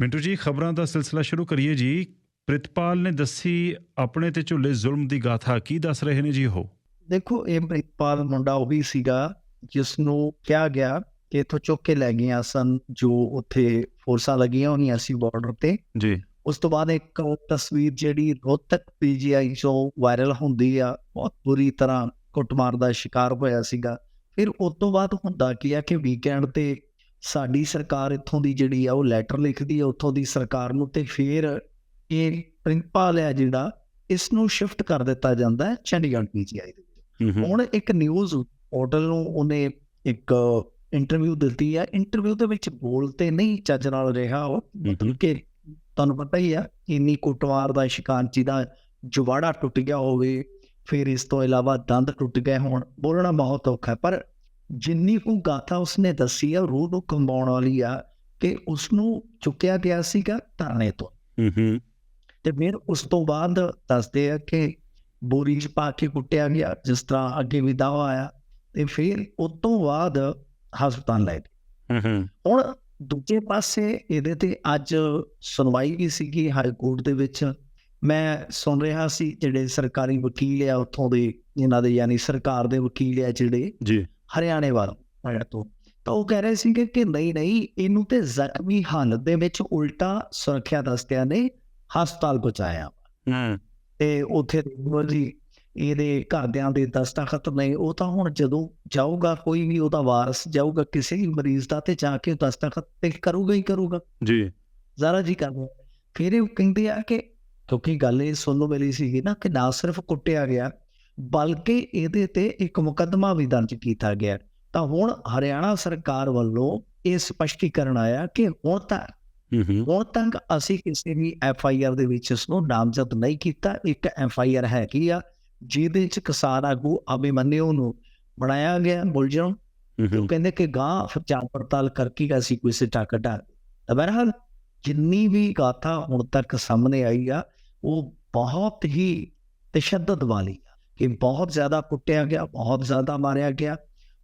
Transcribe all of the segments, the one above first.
ਮਿੰਟੂ ਜੀ ਖਬਰਾਂ ਦਾ ਸਿਲਸਿਲਾ ਸ਼ੁਰੂ ਕਰੀਏ ਜੀ। ਪ੍ਰਿਤਪਾਲ ਨੇ ਦੱਸੀ ਆਪਣੇ ਤੇ ਝੁੱਲੇ ਜ਼ੁਲਮ ਦੀ ਗਾਥਾ ਕੀ ਦੱਸ ਰਹੇ ਨੇ ਜੀ ਉਹ? ਦੇਖੋ ਇਹ ਪ੍ਰਿਤਪਾਲ ਮੁੰਡਾ ਉਹ ਵੀ ਸੀਗਾ ਜਿਸ ਨੂੰ ਕਿਹਾ ਗਿਆ ਕਿ ਇਥੋਂ ਚੁੱਕ ਕੇ ਲੈ ਗਈਆਂ ਸਨ ਜੋ ਉੱਥੇ ਫੋਰਸਾਂ ਲੱਗੀਆਂ ਹੋਈਆਂ ਸੀ ਬਾਰਡਰ ਤੇ। ਜੀ। ਉਸ ਤੋਂ ਬਾਅਦ ਇੱਕ ਤਸਵੀਰ ਜਿਹੜੀ ਰੋਹਤਕ ਪੀਜੀਆਈ ਤੋਂ ਵਾਇਰਲ ਹੁੰਦੀ ਆ ਬਹੁਤ ਬੁਰੀ ਤਰ੍ਹਾਂ ਕੁੱਟਮਾਰ ਦਾ ਸ਼ਿਕਾਰ ਹੋਇਆ ਸੀਗਾ। ਫਿਰ ਉਸ ਤੋਂ ਬਾਅਦ ਹੁੰਦਾ ਕੀ ਆ ਕਿ ਵੀਕਐਂਡ ਤੇ ਸਾਡੀ ਸਰਕਾਰ ਇੱਥੋਂ ਦੀ ਜਿਹੜੀ ਆ ਉਹ ਲੈਟਰ ਲਿਖਦੀ ਆ ਉੱਥੋਂ ਦੀ ਸਰਕਾਰ ਨੂੰ ਤੇ ਫਿਰ ਇਹ ਪ੍ਰਿੰਸੀਪਲ ਹੈ ਜਿਹੜਾ ਇਸ ਨੂੰ ਸ਼ਿਫਟ ਕਰ ਦਿੱਤਾ ਜਾਂਦਾ ਹੈ ਚੰਡੀਗੜ੍ਹ ਪੀਜੀਆਈ ਦੇ ਵਿੱਚ। ਹੁਣ ਇੱਕ ਨਿਊਜ਼ ਪੋਰਟਲ ਨੂੰ ਉਹਨੇ ਇੱਕ ਇੰਟਰਵਿਊ ਦਿੱਤੀ ਹੈ ਇੰਟਰਵਿਊ ਦੇ ਵਿੱਚ ਬੋਲ ਤੇ ਨਹੀਂ ਚੱਜ ਨਾਲ ਰਿਹਾ ਉਹ ਮਤਲਬ ਕਿ ਤੁਹਾਨੂੰ ਪਤਾ ਹੀ ਆ ਇੰਨੀ ਕੁੱਟਮਾਰ ਦਾ ਸ਼ਿਕਾਰ ਜਿਹਦਾ ਜਵਾੜਾ ਟੁੱਟ ਗਿਆ ਹੋਵੇ ਫਿਰ ਇਸ ਤੋਂ ਇਲਾਵਾ ਦੰਦ ਟੁੱਟ ਗਏ ਹੋਣ ਬੋਲਣਾ ਬਹੁਤ ਔਖਾ ਹੈ। ਪਰ ਜਿੰਨੀ ਕੁ ਗਾਥਾ ਉਸਨੇ ਦੱਸੀ ਆ ਰੂਹ ਨੂੰ ਕੰਬਾਉਣ ਵਾਲੀ ਆ ਕਿ ਉਸ ਨੂੰ ਚੁੱਕਿਆ ਗਿਆ ਸੀਗਾ ਧਰਨੇ ਤੋਂ। ਹੂੰ ਤੇ ਫਿਰ ਉਸ ਤੋਂ ਬਾਅਦ ਦੱਸਦੇ ਆ ਕਿ ਬੋਰੀ 'ਚ ਪਾ ਕੇ ਕੁੱਟਿਆ ਗਿਆ ਜਿਸ ਤਰ੍ਹਾਂ ਅੱਗੇ ਵੀ ਦਾਵਾ ਆਇਆ ਤੇ ਫਿਰ ਉਸ ਤੋਂ ਬਾਅਦ ਹਸਪਤਾਲ ਲੈ ਗਏ। ਹੂੰ ਹੁਣ ਦੂਜੇ ਪਾਸੇ ਇਹਦੇ ਤੇ ਅੱਜ ਸੁਣਵਾਈ ਵੀ ਸੀਗੀ ਹਾਈ ਕੋਰਟ ਦੇ ਵਿੱਚ। ਮੈਂ ਸੁਣ ਰਿਹਾ ਸੀ ਜਿਹੜੇ ਸਰਕਾਰੀ ਵਕੀਲ ਆ ਉੱਥੋਂ ਦੇ ਇਹਨਾਂ ਦੇ ਯਾਨੀ ਸਰਕਾਰ ਦੇ ਵਕੀਲ ਆ ਜਿਹੜੇ ਜੀ। ਹਰਿਆਣੇ ਵੱਲ ਹਰਿਆਣਾ ਤੋਂ। ਤਾਂ ਉਹ ਕਹਿ ਰਹੇ ਸੀਗੇ ਕਿ ਨਹੀਂ ਨਹੀਂ ਇਹਨੂੰ ਤੇ ਜ਼ਖਮੀ ਹਾਲਤ ਦੇ ਵਿੱਚ ਉਲਟਾ ਸੁਰੱਖਿਆ ਦਸਤਿਆਂ ਨੇ ਹਸਪਤਾਲ ਪਹੁੰਚਾਇਆ। ਹੂੰ। ਤੇ ਉੱਥੇ ਜੀ ਇਹਦੇ ਘਰਦਿਆਂ ਦੇ ਦਸਤਖਤ ਨੇ ਉਹ ਤਾਂ ਹੁਣ ਜਦੋਂ ਜਾਊਗਾ ਕੋਈ ਵੀ ਉਹਦਾ ਵਾਰਸ ਜਾਊਗਾ ਕਿਸੇ ਵੀ ਮਰੀਜ਼ ਦਾ ਤੇ ਜਾ ਕੇ ਦਸਤਖਤ ਤੇ ਕਰੂਗਾ ਹੀ ਕਰੂਗਾ। ਜੀ। ਜ਼ਰਾ ਜੀ ਕਰਦਾ ਫਿਰ ਇਹ ਕਹਿੰਦੇ ਆ ਕਿ ਕਿਉਂਕਿ ਗੱਲ ਇਹ ਸੁਣਨ ਮਿਲੀ ਸੀਗੀ ਨਾ ਕਿ ਨਾ ਸਿਰਫ ਕੁੱਟਿਆ ਗਿਆ ਬਲਕਿ ਇਹਦੇ ਤੇ ਇੱਕ ਮੁਕੱਦਮਾ ਵੀ ਦਰਜ ਕੀਤਾ ਗਿਆ। ਤਾਂ ਹੁਣ ਹਰਿਆਣਾ ਸਰਕਾਰ ਵੱਲੋਂ ਇਹ ਸਪਸ਼ਟੀਕਰਨ ਆਇਆ ਕਿ ਹੁਣ ਹੂੰ ਹੁਣ ਤੱਕ ਅਸੀਂ ਕਿਸੇ ਵੀ ਐਫ ਆਈ ਆਰ ਦੇ ਵਿੱਚ ਇਸ ਨੂੰ ਨਾਮਜ਼ਦ ਨਹੀਂ ਕੀਤਾ। ਇੱਕ ਐਫ ਆਈ ਆਰ ਹੈਗੀ ਆ? ਜਿਹਦੇ ਚ ਕਿਸਾਨ ਆਗੂ ਅਭਿਮਨਿਊ ਨੂੰ ਬਣਾਇਆ ਗਿਆ ਮੁਲਜ਼ਮ। ਉਹ ਕਹਿੰਦੇ ਕਿ ਗਾਂ ਫਿਰ ਜਾਂਚ ਪੜਤਾਲ ਕਰਕੇ ਹੀ ਅਸੀਂ ਕੋਈ ਸਿੱਟਾ ਕੱਢਾਂ ਤਾਂ ਬਹਰਹਾਲ ਜਿੰਨੀ ਵੀ ਗਾਥਾ ਹੁਣ ਤੱਕ ਸਾਹਮਣੇ ਆਈ ਆ ਉਹ ਬਹੁਤ ਹੀ ਤਸ਼ੱਦਦ ਵਾਲੀ ਕਿ ਬਹੁਤ ਜ਼ਿਆਦਾ ਕੁੱਟਿਆ ਗਿਆ ਬਹੁਤ ਜ਼ਿਆਦਾ ਮਾਰਿਆ ਗਿਆ।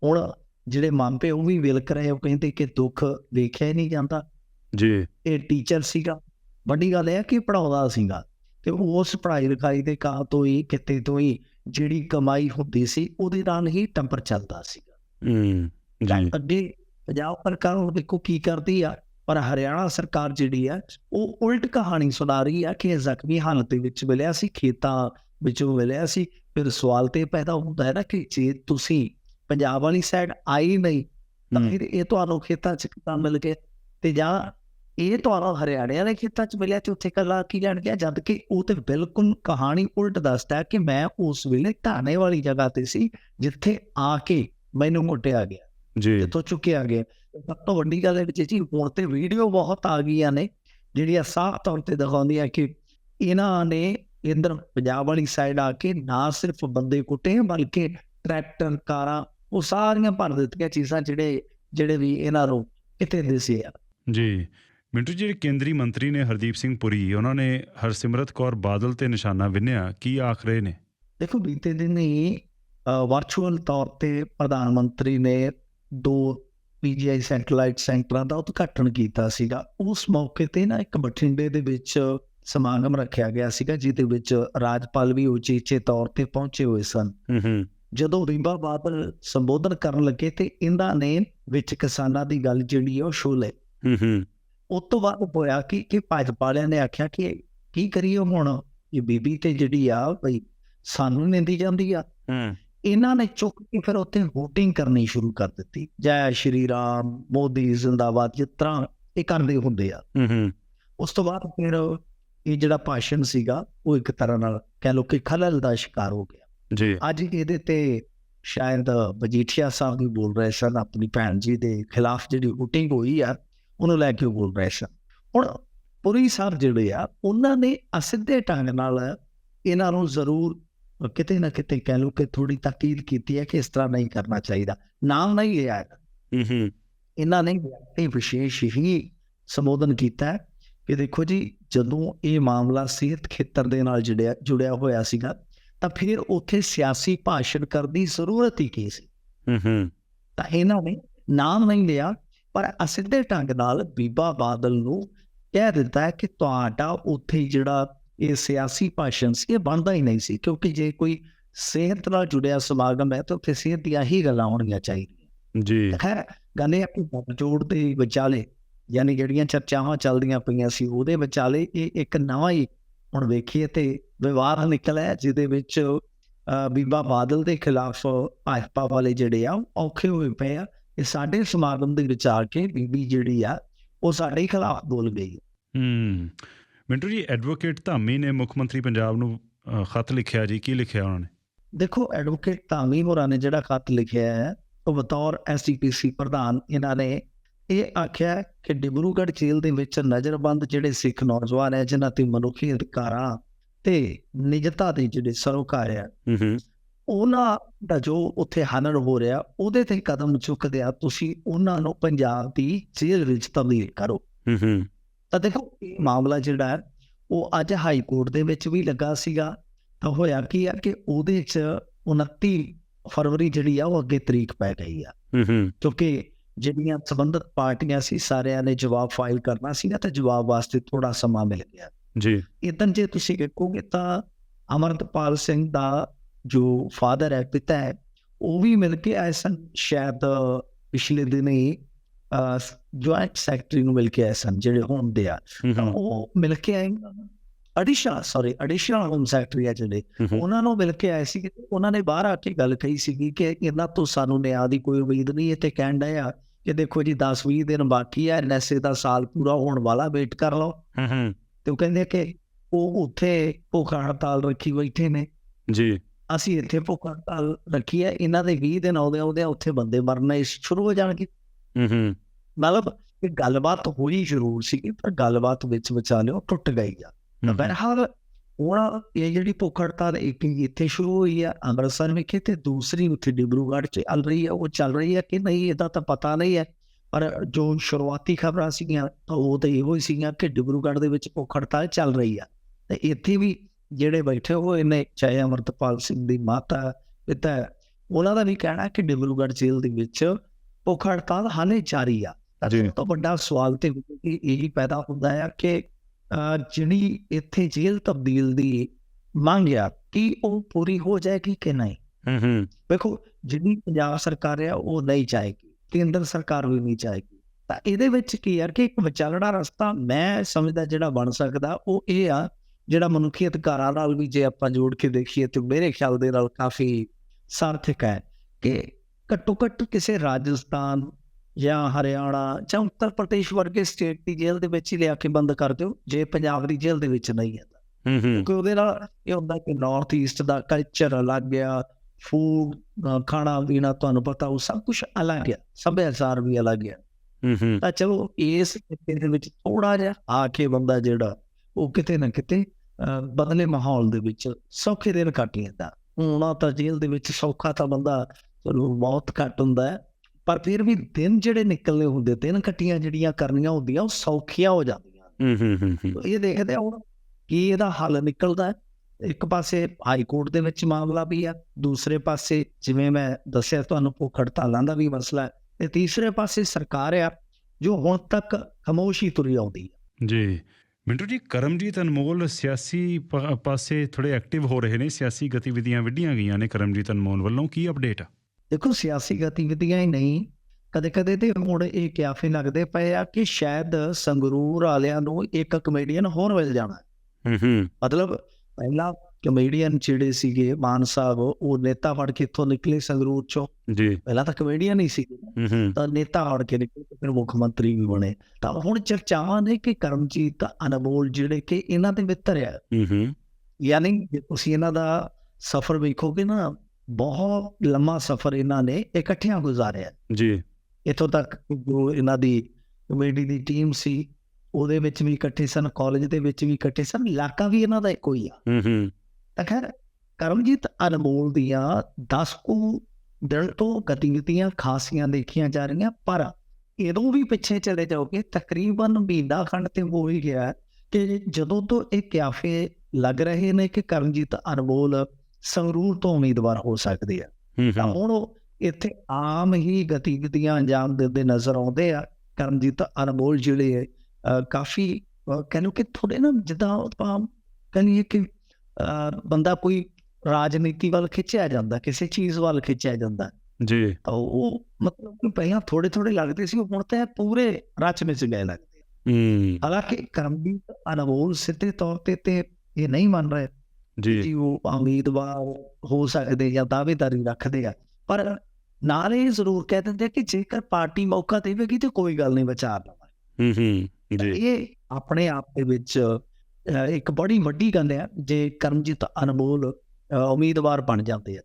ਹੁਣ ਜਿਹੜੇ ਮਾਪੇ ਉਹ ਵੀ ਵਿਲਕ ਰਹੇ ਉਹ ਕਹਿੰਦੇ ਕਿ ਦੁੱਖ ਵੇਖਿਆ ਹੀ ਨਹੀਂ ਜਾਂਦਾ। ਜੀ। ਇਹ ਟੀਚਰ ਸੀਗਾ। ਵੱਡੀ ਗੱਲ ਇਹ ਹੈ ਕਿ ਪੜਾਉਂਦਾ ਸੀਗਾ। ਤੇ ਉਸ ਪੜ੍ਹਾਈ ਲਿਖਾਈ ਦੇ ਕਾਂ ਤੋਂ ਹੀ ਕਿਤੇ ਤੋਂ ਹੀ ਜਿਹੜੀ ਕਮਾਈ ਹੁੰਦੀ ਸੀ ਉਹਦੇ ਨਾਲ ਹੀ ਟੰਪਰ ਚੱਲਦਾ ਸੀਗਾ। ਹੂੰ ਜੀ। ਅੱਗੇ ਪੰਜਾਬ ਸਰਕਾਰ ਉਹ ਦੇਖੋ ਕੀ ਕਰਦੀ ਆ ਪਰ ਹਰਿਆਣਾ ਸਰਕਾਰ ਜਿਹੜੀ ਆ ਉਹ ਉਲਟ ਕਹਾਣੀ ਸੁਣਾ ਰਹੀ ਆ ਕਿ ਜ਼ਖਮੀ ਹਾਲਤ ਦੇ ਵਿੱਚ ਮਿਲਿਆ ਸੀ ਖੇਤਾਂ ਵਿੱਚੋਂ ਮਿਲਿਆ ਸੀ। ਫਿਰ ਸਵਾਲ ਤੇ ਪੈਦਾ ਹੁੰਦਾ ਹੈ ਨਾ ਕਿ ਜੇ ਤੁਸੀਂ ਪੰਜਾਬ ਵਾਲੀ ਸਾਈਡ ਆਈ ਨਹੀਂ ਤਾਂ। ਫਿਰ ਇਹ ਤੁਹਾਨੂੰ ਖੇਤਾਂ 'ਚ ਕਿੱਦਾਂ ਮਿਲ ਗਏ? ਤੇ ਜਾਂ ਇਹ ਤੁਹਾਨੂੰ ਹਰਿਆਣੇ ਦੇ ਖੇਤਾਂ 'ਚ ਮਿਲਿਆ ਤੇ ਉੱਥੇ ਕੱਲਾ ਕੀ ਲੈਣ ਗਿਆ? ਜਦ ਕਿ ਉਹ ਤੇ ਬਿਲਕੁਲ ਕਹਾਣੀ ਉਲਟ ਦੱਸਦਾ ਕਿ ਮੈਂ ਉਸ ਵੇਲੇ ਧਾਨੇ ਵਾਲੀ ਜਗ੍ਹਾ ਤੇ ਸੀ ਜਿੱਥੇ ਆ ਕੇ ਮੈਨੂੰ ਕੁੱਟਿਆ ਗਿਆ ਜੀ। ਜਿੱਥੋਂ ਚੁੱਕਿਆ ਗਿਆ। ਤੇ ਸਭ ਤੋਂ ਵੱਡੀ ਗੱਲ ਇਹ ਜੀ ਹੁਣ ਤੇ ਵੀਡੀਓ ਬਹੁਤ ਆ ਗਈਆਂ ਨੇ ਜਿਹੜੀਆਂ ਸਾਫ਼ ਤੌਰ ਤੇ ਦਿਖਾਉਂਦੀਆਂ ਕਿ ਇਹਨਾਂ ਨੇ ਇੰਦਰ ਪੰਜਾਬ ਵਾਲੀ ਸਾਈਡ ਆ ਕੇ ਨਾ ਸਿਰਫ ਬੰਦੇ ਕੁੱਟੇ ਬਲਕਿ ਟਰੈਕਟਰ ਕਾਰਾਂ ਉਹ ਸਾਰੀਆਂ ਭਰ ਦਿੱਤੀਆਂ ਚੀਜ਼ਾਂ ਜਿਹੜੇ ਜਿਹੜੇ ਵੀ ਇਹਨਾਂ ਨੂੰ ਕਿਤੇ ਦਿਸੇ ਆ। ਜੀ। ਮਿੰਟੂ ਜੀ ਕੇਂਦਰੀ ਮੰਤਰੀ ਨੇ ਹਰਦੀਪ ਸਿੰਘ ਪੁਰੀ ਉਹਨਾਂ ਨੇ ਹਰਸਿਮਰਤ ਕੌਰ ਬਾਦਲ ਤੇ ਨਿਸ਼ਾਨਾ ਵਿੰਨਿਆ ਕੀ ਆਖ ਰਹੇ ਨੇ? ਦੇਖੋ ਬੀਤੇ ਦਿਨ ਹੀ ਵਰਚੁਅਲ ਤੌਰ ਤੇ ਪ੍ਰਧਾਨ ਮੰਤਰੀ ਨੇ ਦੋ ਪੀਜੀਆਈ ਸੈਟਲਾਈਟ ਸੈਂਟਰਾਂ ਦਾ ਉਦਘਾਟਨ ਕੀਤਾ ਸੀਗਾ। ਉਸ ਮੌਕੇ ਤੇ ਨਾ ਇੱਕ ਬਠਿੰਡੇ ਦੇ ਵਿੱਚ ਸਮਾਗਮ ਰੱਖਿਆ ਗਿਆ ਸੀਗਾ ਜਿਹਦੇ ਵਿੱਚ ਰਾਜਪਾਲ ਵੀ ਉਚੇਚੇ ਤੌਰ ਤੇ ਪਹੁੰਚੇ ਹੋਏ ਸਨ। ਹੂੰ ਜਦੋਂ ਰੀਬਾ ਬਾਦਲ ਸੰਬੋਧਨ ਕਰਨ ਲੱਗੇ ਤੇ ਇਹਨਾਂ ਨੇ ਵਿੱਚ ਕਿਸਾਨਾਂ ਦੀ ਗੱਲ ਜਿਹੜੀ ਉਹ ਛੋਲੇ ਹੂੰ ਹੂੰ। ਉਸ ਤੋਂ ਬਾਅਦ ਹੋਇਆ ਕਿ ਕਿ ਭਾਜਪਾ ਵਾਲਿਆਂ ਨੇ ਆਖਿਆ ਕਿ ਕੀ ਕਰੀਏ ਹੁਣ? ਇਹ ਬੀਬੀ ਤੇ ਜਿਹੜੀ ਆ ਬਈ ਸਾਨੂੰ ਨਿੰਦੀ ਜਾਂਦੀ ਆ। ਹੂੰ। ਇਹਨਾਂ ਨੇ ਚੁੱਕ ਕੇ ਫਿਰ ਉੱਥੇ VOTING ਕਰਨੀ ਸ਼ੁਰੂ ਕਰ ਦਿੱਤੀ। ਜੈ ਸ਼੍ਰੀ ਰਾਮ ਮੋਦੀ ਜ਼ਿੰਦਾਬਾਦ ਜਿਸ ਤਰ੍ਹਾਂ ਇਹ ਕਰਦੇ ਹੁੰਦੇ ਆ। ਹੂੰ ਹੂੰ। ਉਸ ਤੋਂ ਬਾਅਦ ਫਿਰ ਇਹ ਜਿਹੜਾ ਭਾਸ਼ਣ ਸੀਗਾ ਉਹ ਇੱਕ ਤਰ੍ਹਾਂ ਨਾਲ ਕਹਿ ਲੋ ਕਿ ਖਲਲ ਦਾ ਸ਼ਿਕਾਰ ਹੋ ਗਿਆ। ਜੀ। ਅੱਜ ਇਹਦੇ ਤੇ ਸ਼ਾਇਦ ਬਜੀਠੀਆ ਸਾਹਿਬ ਵੀ ਬੋਲ ਰਹੇ ਸਨ ਆਪਣੀ ਭੈਣ ਜੀ ਦੇ ਖਿਲਾਫ ਜਿਹੜੀ VOTING ਹੋਈ ਆ ਉਹਨੂੰ ਲੈ ਕੇ ਬੋਲ ਰਹੇ ਸਨ। ਹੁਣ ਪੁਰੀ ਸਾਹਿਬ ਜਿਹੜੇ ਆ ਉਹਨਾਂ ਨੇ ਅਸਿੱਧੇ ਢੰਗ ਨਾਲ ਇਹਨਾਂ ਨੂੰ ਜ਼ਰੂਰ ਕਿਤੇ ਨਾ ਕਿਤੇ ਕਹਿ ਲਓ ਕਿ ਥੋੜੀ ਤਾਕੀਦ ਕੀਤੀ ਹੈ ਕਿ ਇਸ ਤਰ੍ਹਾਂ ਨਹੀਂ ਕਰਨਾ ਚਾਹੀਦਾ। ਨਾਮ ਨਹੀਂ ਲਿਆ ਹੈ। ਹੂੰ ਹੂੰ। ਇਹਨਾਂ ਨੇ ਇਹ ਵਿਸ਼ੇਸ਼ ਹੀ ਸੰਬੋਧਨ ਕੀਤਾ ਕਿ ਦੇਖੋ ਜੀ ਜਦੋਂ ਇਹ ਮਾਮਲਾ ਸਿਹਤ ਖੇਤਰ ਦੇ ਨਾਲ ਜੁੜਿਆ ਜੁੜਿਆ ਹੋਇਆ ਸੀਗਾ ਤਾਂ ਫਿਰ ਉੱਥੇ ਸਿਆਸੀ ਭਾਸ਼ਣ ਕਰਨ ਦੀ ਜ਼ਰੂਰਤ ਹੀ ਕੀ ਸੀ? ਹੂੰ ਹੂੰ। ਤਾਂ ਇਹਨਾਂ ਨੇ ਨਾਮ ਨਹੀਂ ਲਿਆ ਪਰ ਅਸਿੱਧੇ ਢੰਗ ਨਾਲ ਬੀਬਾ ਬਾਦਲ ਨੂੰ ਕਹਿ ਦਿੱਤਾ ਕਿ ਤੁਹਾਡਾ ਉੱਥੇ ਜਿਹੜਾ ਇਹ ਸਿਆਸੀ ਭਾਸ਼ਣ ਸੀ ਇਹ ਬਣਦਾ ਹੀ ਨਹੀਂ ਸੀ ਕਿਉਂਕਿ ਜੇ ਕੋਈ ਸਿਹਤ ਨਾਲ ਜੁੜਿਆ ਸਮਾਗਮ ਹੈ ਤਾਂ ਉੱਥੇ ਸਿਹਤ ਦੀਆਂ ਹੀ ਗੱਲਾਂ ਹੋਣੀਆਂ ਚਾਹੀਦੀਆਂ। ਜੀ। ਖੈਰ ਹੈ ਕਿ ਜੋੜ ਦੇ ਵਿਚਾਲੇ ਯਾਨੀ ਜਿਹੜੀਆਂ ਚਰਚਾਵਾਂ ਚੱਲਦੀਆਂ ਪਈਆਂ ਸੀ ਉਹਦੇ ਵਿਚਾਲੇ ਇਹ ਇੱਕ ਨਵਾਂ ਹੀ ਹੁਣ ਵੇਖੀਏ ਤੇ ਵਿਵਾਦ ਨਿਕਲਿਆ ਜਿਹਦੇ ਵਿੱਚ ਬੀਬਾ ਬਾਦਲ ਦੇ ਖਿਲਾਫ ਭਾਜਪਾ ਵਾਲੇ ਜਿਹੜੇ ਆ ਉਹ ਔਖੇ ਹੋਏ ਪਏ ਆ। ਇਹ ਸਾਡੇ ਸਮਾਗਮ ਦੇ ਵਿੱਚ ਆ ਕੇ ਬੀਬੀ ਜਿਹੜੀ ਆ ਉਹ ਸਾਡੇ ਖਿਲਾਫ ਬੋਲ ਗਈ ਹੂੰ। ਮਿੰਟੂ ਜੀ ਐਡਵੋਕੇਟ ਧਾਮੀ ਨੇ ਮੁੱਖ ਮੰਤਰੀ ਪੰਜਾਬ ਨੂੰ ਖੱਤ ਲਿਖਿਆ ਜੀ ਕੀ ਲਿਖਿਆ ਉਹਨਾਂ ਨੇ? ਦੇਖੋ ਐਡਵੋਕੇਟ ਧਾਮੀ ਹੋਰਾਂ ਨੇ ਜਿਹੜਾ ਖੱਤ ਲਿਖਿਆ ਹੈ ਉਹ ਬਤੌਰ ਐਸਜੀਪੀਸੀ ਪ੍ਰਧਾਨ ਇਹਨਾਂ ਨੇ ਇਹ ਆਖਿਆ ਕਿ ਡਿਬਰੂਗੜ੍ਹ ਜੇਲ੍ਹ ਦੇ ਵਿੱਚ ਨਜ਼ਰਬੰਦ ਜਿਹੜੇ ਸਿੱਖ ਨੌਜਵਾਨ ਹੈ ਜਿਨ੍ਹਾਂ ਤੇ ਮਨੁੱਖੀ ਅਧਿਕਾਰਾਂ ਤੇ ਨਿਜਤਾ ਦੇ ਜਿਹੜੇ ਸਰੋਕਾਰ ਆ ਹੂੰ ਉਹਨਾਂ ਦਾ ਜੋ ਉੱਥੇ ਹਨਨ ਹੋ ਰਿਹਾ ਉਹਦੇ ਤੇ ਕਦਮ ਚੁੱਕਦੇ ਆ ਤੁਸੀਂ ਉਹਨਾਂ ਨੂੰ ਪੰਜਾਬ ਦੀ ਜੇਲ੍ਹ ਵਿੱਚ ਤਬਦੀਲ ਕਰੋ। ਹੂੰ ਹੂੰ। ਤਾਂ ਦੇਖੋ ਇਹ ਮਾਮਲਾ ਜਿਹੜਾ ਹੈ ਉਹ ਅੱਜ ਹਾਈ ਕੋਰਟ ਦੇ ਵਿੱਚ ਵੀ ਲੱਗਾ ਸੀਗਾ। ਤਾਂ ਹੋਇਆ ਕੀ ਆ ਕਿ ਉਹਦੇ 'ਚ 29 ਫਰਵਰੀ ਜਿਹੜੀ ਆ ਉਹ ਅੱਗੇ ਤਰੀਕ ਪੈ ਗਈ ਆ। ਹੂੰ ਹੂੰ। ਕਿਉਂਕਿ ਜਿਹੜੀਆਂ ਸੰਬੰਧਿਤ ਪਾਰਟੀਆਂ ਸੀ ਸਾਰਿਆਂ ਨੇ ਜਵਾਬ ਫਾਈਲ ਕਰਨਾ ਸੀਗਾ ਤੇ ਜਵਾਬ ਵਾਸਤੇ ਥੋੜਾ ਸਮਾਂ ਮਿਲ ਗਿਆ। ਜੀ। ਇਦਾਂ ਜੇ ਤੁਸੀਂ ਵੇਖੋਗੇ ਤਾਂ ਅਮਰਤਪਾਲ ਸਿੰਘ ਦਾ ਜੋ ਫਾਦਰ ਹੈ ਪਿਤਾ ਹੈ ਉਹ ਵੀ ਮਿਲ ਕੇ ਆਏ ਸਨ। ਸ਼ਾਇਦ ਪਿਛਲੇ ਦਿਨੀ ਜੁਆਇੰਟ ਸੈਕਟਰੀ ਨੂੰ ਮਿਲ ਕੇ ਆਏ ਸਨ ਜਿਹੜੇ ਹੁੰਦੇ ਆ। ਹੂੰ ਤਾਂ ਹੂੰ ਉਹ ਮਿਲ ਕੇ ਆਏ additional sorry additional home secretary ਆ ਜਿਹੜੇ। ਹੂੰ ਹੂੰ। ਉਹਨਾਂ ਨੂੰ ਮਿਲ ਕੇ ਆਏ ਸੀ ਉਹਨਾਂ ਨੇ ਬਾਹਰ ਆ ਕੇ ਗੱਲ ਕਹੀ ਸੀਗੀ ਕਿ ਇਹਨਾਂ ਤੋਂ ਸਾਨੂੰ ਨਿਆਂ ਦੀ ਕੋਈ ਉਮੀਦ ਨਹੀਂ ਹੈ ਤੇ ਕਹਿਣ ਡਏ ਆ ਕਿ ਦੇਖੋ ਜੀ 10-20 ਦਿਨ ਬਾਕੀ ਹੈ ਐਨਐਸਏ ਦਾ ਸਾਲ ਪੂਰਾ ਹੋਣ ਵਾਲਾ ਵੇਟ ਕਰ ਲਓ। ਹੂੰ ਹੂੰ। ਤੇ ਉਹ ਕਹਿੰਦੇ ਕਿ ਉਹ ਉੱਥੇ ਭੁੱਖ ਹੜਤਾਲ ਰੱਖੀ ਬੈਠੇ ਨੇ। ਜੀ। ਅਸੀਂ ਇੱਥੇ ਭੁੱਖ ਹੜਤਾਲ ਰੱਖੀ ਹੈ ਇਹਨਾਂ ਦੇ 20 ਦਿਨ ਆਉਂਦੇ ਆਉਂਦੇ ਉੱਥੇ ਬੰਦੇ ਮਰਨੇ ਸ਼ੁਰੂ ਹੋ ਜਾਣਗੇ। ਹੂੰ ਹੂੰ। ਮਤਲਬ ਇਹ ਗੱਲਬਾਤ ਹੋਈ ਜ਼ਰੂਰ ਸੀ ਪਰ ਗੱਲਬਾਤ ਵਿੱਚ ਵਿਚਾਲਿਓ ਟੁੱਟ ਗਈ ਆ। ਬਹਰਹਾਲ ਹੁਣ ਇਹ ਜਿਹੜੀ ਭੁੱਖ ਹੜਤਾਲ ਇੱਕ ਇੱਥੇ ਸ਼ੁਰੂ ਹੋਈ ਆ ਅੰਮ੍ਰਿਤਸਰ ਵਿਖੇ ਤੇ ਦੂਸਰੀ ਉੱਥੇ ਡਿਬਰੂਗੜ੍ਹ 'ਚ ਚੱਲ ਰਹੀ ਹੈ ਉਹ ਚੱਲ ਰਹੀ ਹੈ ਕਿ ਨਹੀਂ ਇਹਦਾ ਤਾਂ ਪਤਾ ਨਹੀਂ ਹੈ। ਪਰ ਜੋ ਸ਼ੁਰੂਆਤੀ ਖਬਰਾਂ ਸੀਗੀਆਂ ਤਾਂ ਉਹ ਤਾਂ ਇਹੋ ਹੀ ਸੀਗੀਆਂ ਕਿ ਡਿਬਰੂਗੜ੍ਹ ਦੇ ਵਿੱਚ ਭੁੱਖ ਹੜਤਾਲ ਚੱਲ ਰਹੀ ਆ। ਤੇ ਇੱਥੇ ਵੀ ਜਿਹੜੇ ਬੈਠੇ ਹੋਏ ਨੇ ਚਾਹੇ ਅਮਰਤਪਾਲ ਸਿੰਘ ਦੀ ਮਾਤਾ ਪਿਤਾ ਉਹਨਾਂ ਦਾ ਵੀ ਕਹਿਣਾ ਕਿ ਡਿਬਰੂਗੜ੍ਹ ਜੇਲ੍ਹ ਦੇ ਵਿੱਚ ਭੁੱਖ ਹੜਤਾਲ ਹਾਲੇ ਜਾਰੀ ਆ। ਤਾਂ ਜੀ। ਸਭ ਤੋਂ ਵੱਡਾ ਸਵਾਲ ਤੇ ਇਹ ਇਹੀ ਪੈਦਾ ਹੁੰਦਾ ਹੈ ਕਿ ਜਿਹੜੀ ਇੱਥੇ ਜੇਲ੍ਹ ਤਬਦੀਲ ਦੀ ਮੰਗ ਆ ਕਿ ਉਹ ਪੂਰੀ ਹੋ ਜਾਏਗੀ ਕਿ ਨਹੀਂ? ਹੂੰ ਹੂੰ। ਵੇਖੋ ਜਿਹੜੀ ਪੰਜਾਬ ਸਰਕਾਰ ਆ ਉਹ ਨਹੀਂ ਚਾਹੇਗੀ ਕੇਂਦਰ ਸਰਕਾਰ ਵੀ ਨਹੀਂ ਚਾਹੇਗੀ। ਤਾਂ ਇਹਦੇ ਵਿੱਚ ਕੀ ਯਾਰ ਕਿ ਇੱਕ ਵਿਚਾਲੜਾ ਰਸਤਾ ਮੈਂ ਸਮਝਦਾ ਜਿਹੜਾ ਬਣ ਸਕਦਾ ਉਹ ਇਹ ਆ ਜਿਹੜਾ ਮਨੁੱਖੀ ਅਧਿਕਾਰਾਂ ਨਾਲ ਵੀ ਜੇ ਆਪਾਂ ਜੋੜ ਕੇ ਦੇਖੀਏ ਤੇ ਮੇਰੇ ਖਿਆਲ ਦੇ ਨਾਲ ਕਾਫੀ ਸਾਰਥਕ ਹੈ ਕਿ ਘੱਟੋ ਘੱਟ ਕਿਸੇ ਰਾਜਸਥਾਨ ਜਾਂ ਹਰਿਆਣਾ ਜਾਂ ਉੱਤਰ ਪ੍ਰਦੇਸ਼ ਵਰਗੇ ਸਟੇਟ ਦੀ ਜੇਲ੍ਹ ਦੇ ਵਿੱਚ ਹੀ ਲਿਆ ਕੇ ਬੰਦ ਕਰ ਦਿਓ ਜੇ ਪੰਜਾਬ ਦੀ ਜੇਲ੍ਹ ਦੇ ਵਿੱਚ ਨਹੀਂ ਹੈ। ਹੂੰ ਹੂੰ। ਕਿਉਂਕਿ ਉਹਦੇ ਨਾਲ ਇਹ ਹੁੰਦਾ ਕਿ ਨਾਰਥ ਈਸਟ ਦਾ ਕਲਚਰ ਅਲੱਗ ਆ ਫੂਡ ਖਾਣਾ ਪੀਣਾ ਤੁਹਾਨੂੰ ਪਤਾ ਉਹ ਸਭ ਕੁਝ ਅਲੱਗ ਆ ਸੱਭਿਆਚਾਰ ਵੀ ਅਲੱਗ ਆ। ਹੂੰ ਹੂੰ। ਤਾਂ ਚਲੋ ਇਸ ਖਿੱਤੇ ਦੇ ਵਿੱਚ ਥੋੜਾ ਜਿਹਾ ਆ ਕੇ ਬੰਦਾ ਜਿਹੜਾ ਉਹ ਕਿਤੇ ਨਾ ਕਿਤੇ ਬਦਲੇ ਮਾਹੌਲ ਦੇ ਵਿੱਚ ਸੌਖੇ ਦਿਨ ਕੱਟ ਲੈਂਦਾ। ਹੁਣ ਤਾਂ ਜੇਲ੍ਹ ਦੇ ਵਿੱਚ ਸੌਖਾ ਤਾਂ ਬੰਦਾ ਚਲੋ ਬਹੁਤ ਘੱਟ ਹੁੰਦਾ ਹੈ। ਪਰ ਫਿਰ ਵੀ ਦਿਨ ਜਿਹੜੇ ਨਿਕਲਨੇ ਹੁੰਦੇ ਦਿਨ ਕੱਟੀਆਂ ਜਿਹੜੀਆਂ ਕਰਨੀਆਂ ਹੁੰਦੀਆਂ ਉਹ ਸੌਖੀਆਂ ਹੋ ਜਾਂਦੀਆਂ ਹੂੰ ਹੂੰ ਹੂੰ ਇਹ ਦੇਖਦੇ ਹਾਂ ਹੁਣ ਕੀ ਇਹਦਾ ਹੱਲ ਨਿਕਲਦਾ ਹੈ। ਇੱਕ ਪਾਸੇ ਹਾਈ ਕੋਰਟ ਦੇ ਵਿੱਚ ਮਾਮਲਾ ਵੀ ਆ ਦੂਸਰੇ ਪਾਸੇ ਜਿਵੇਂ ਮੈਂ ਦੱਸਿਆ ਤੁਹਾਨੂੰ ਭੁੱਖ ਹੜਤਾਲਾਂ ਦਾ ਵੀ ਮਸਲਾ ਹੈ ਤੇ ਤੀਸਰੇ ਪਾਸੇ ਸਰਕਾਰ ਆ ਜੋ ਹੁਣ ਤੱਕ ਖਾਮੋਸ਼ੀ ਤੁਰੀ ਆਉਂਦੀ ਹੈ। ਜੀ ਮਿੰਟੂ ਜੀ ਕਰਮਜੀਤ ਅਨਮੋਲ ਸਿਆਸੀ ਪਾਸੇ ਥੋੜੇ ਐਕਟਿਵ ਹੋ ਰਹੇ ਨੇ ਸਿਆਸੀ ਗਤੀਵਿਧੀਆਂ ਵਿੱਢੀਆਂ ਗਈਆਂ ਨੇ ਕਰਮਜੀਤ ਅਨਮੋਲ ਵੱਲੋਂ ਕੀ ਅਪਡੇਟ ਆ? ਦੇਖੋ ਸਿਆਸੀ ਗਤੀਵਿਧੀਆਂ ਹੀ ਨਹੀਂ ਕਦੇ ਕਦੇ ਤੇ ਹੁਣ ਇਹ ਕਿਆਫੇ ਲੱਗਦੇ ਪਏ ਆ ਕਿ ਸ਼ਾਇਦ ਸੰਗਰੂਰ ਵਾਲਿਆਂ ਨੂੰ ਇੱਕ ਕਮੇਡੀਅਨ ਹੋਰ ਮਿਲ ਜਾਣਾ। ਹੂੰ ਹੂੰ। ਮਤਲਬ ਪਹਿਲਾਂ ਕਮੇਡੀਅਨ ਜਿਹੜੇ ਸੀਗੇ ਮਾਨ ਸਾਹਿਬ ਉਹ ਨੇਤਾ ਫੜ ਕੇ ਇੱਥੋਂ ਨਿਕਲੇ ਸੰਗਰੂਰ ਚੋਂ। ਜੀ। ਪਹਿਲਾਂ ਤਾਂ ਕਮੇਡੀਅਨ ਹੀ ਸੀ। ਤਾਂ ਨੇਤਾ ਹੜ ਕੇ ਨਿਕਲੇ ਤੇ ਫਿਰ ਮੁੱਖ ਮੰਤਰੀ ਵੀ ਬਣੇ। ਤਾਂ ਹੁਣ ਚਰਚਾਵਾਂ ਨੇ ਕਿ ਕਰਮਜੀਤ ਅਨਮੋਲ ਜਿਹੜੇ ਕਿ ਇਹਨਾਂ ਦੇ ਮਿੱਤਰ ਆ। ਹੂੰ ਹੂੰ। ਯਾਨੀ ਤੁਸੀਂ ਇਹਨਾਂ ਦਾ ਸਫ਼ਰ ਵੇਖੋਗੇ ਨਾ ਬਹੁਤ ਲੰਮਾ ਸਫ਼ਰ ਇਹਨਾਂ ਨੇ ਇਕੱਠਿਆਂ ਗੁਜ਼ਾਰਿਆ। ਜੀ। ਇੱਥੋਂ ਤੱਕ ਇਹਨਾਂ ਦੀ ਕਮੇਡੀ ਦੀ ਟੀਮ ਸੀ ਉਹਦੇ ਵਿੱਚ ਵੀ ਇਕੱਠੇ ਸਨ ਕਾਲਜ ਦੇ ਵਿੱਚ ਵੀ ਇਕੱਠੇ ਸਨ ਇਲਾਕਾ ਵੀ ਇਹਨਾਂ ਦਾ ਇੱਕੋ ਹੀ ਆ। ਹੂੰ ਹੂੰ। ਤਾਂ ਖੈਰ ਕਰਮਜੀਤ ਅਨਮੋਲ ਦੀਆਂ 10 ਕੁ ਦਿਨ ਤੋਂ ਗਤੀਵਿਧੀਆਂ ਖਾਸੀਆਂ ਦੇਖੀਆਂ ਜਾ ਰਹੀਆਂ ਪਰ ਇਹਦੋਂ ਵੀ ਪਿੱਛੇ ਚਲੇ ਜਾਓਗੇ ਤਕਰੀਬਨ ਮਹੀਨਾ ਖੰਡ ਤੇ ਹੋ ਹੀ ਗਿਆ ਕਿ ਜਦੋਂ ਤੋਂ ਇਹ ਕਿਆਫੇ ਲੱਗ ਰਹੇ ਨੇ ਕਿ ਕਰਮਜੀਤ ਅਨਮੋਲ ਸੰਗਰੂਰ ਤੋਂ ਉਮੀਦਵਾਰ ਹੋ ਸਕਦੇ ਆ। ਤਾਂ ਹੁਣ ਉਹ ਇੱਥੇ ਆਮ ਹੀ ਗਤੀਵਿਧੀਆਂ ਅੰਜਾਮ ਦਿੰਦੇ ਨਜ਼ਰ ਆਉਂਦੇ ਆ। ਕਰਮਜੀਤ ਅਨਮੋਲ ਜਿਹੜੇ ਕਾਫੀ ਕਹਿੰਦੇ ਕਿ ਥੋੜੇ ਨਾ ਜਿੱਦਾਂ ਆਪਾਂ ਕਹਿੰਦੇ ਕਿ ਬੰਦਾ ਕੋਈ ਰਾਜਨੀਤੀ ਵੱਲ ਖਿੱਚਿਆ ਜਾਂਦਾ ਕਿਸੇ ਚੀਜ਼ ਵੱਲ ਖਿੱਚਿਆ ਜਾਂਦਾ। ਜੀ। ਤਾਂ ਉਹ ਮਤਲਬ ਕਿ ਪਹਿਲਾਂ ਥੋੜੇ ਥੋੜੇ ਲੱਗਦੇ ਸੀ ਹੁਣ ਤਾਂ ਪੂਰੇ ਰਚ ਵਿੱਚ ਗਏ ਲੱਗਦੇ। ਹੂੰ। ਹਾਲਾਂਕਿ ਕਰਮਜੀਤ ਅਨਮੋਲ ਸਿੱਧੇ ਤੌਰ ਤੇ ਤੇ ਇਹ ਨਹੀਂ ਮੰਨ ਰਹੇ। ਜੀ। ਉਹ ਉਮੀਦਵਾਰ ਹੋ ਸਕਦੇ ਜਾਂ ਦਾਅਵੇਦਾਰੀ ਰੱਖਦੇ ਆ। ਪਰ ਨਾਲ ਇਹ ਜ਼ਰੂਰ ਕਹਿ ਦਿੰਦੇ ਕਿ ਜੇਕਰ ਪਾਰਟੀ ਮੌਕਾ ਦੇਵੇਗੀ ਤੇ ਕੋਈ ਗੱਲ ਨਹੀਂ ਵਿਚਾਰ ਲਵਾਂਗੇ ਹੂੰ ਹੂੰ ਜੀ। ਇਹ ਆਪਣੇ ਆਪ ਦੇ ਵਿੱਚ ਇੱਕ ਬੜੀ ਵੱਡੀ ਗੱਲ ਹੈ ਜੇ ਕਰਮਜੀਤ ਅਨਮੋਲ ਉਮੀਦਵਾਰ ਬਣ ਜਾਂਦੇ ਆ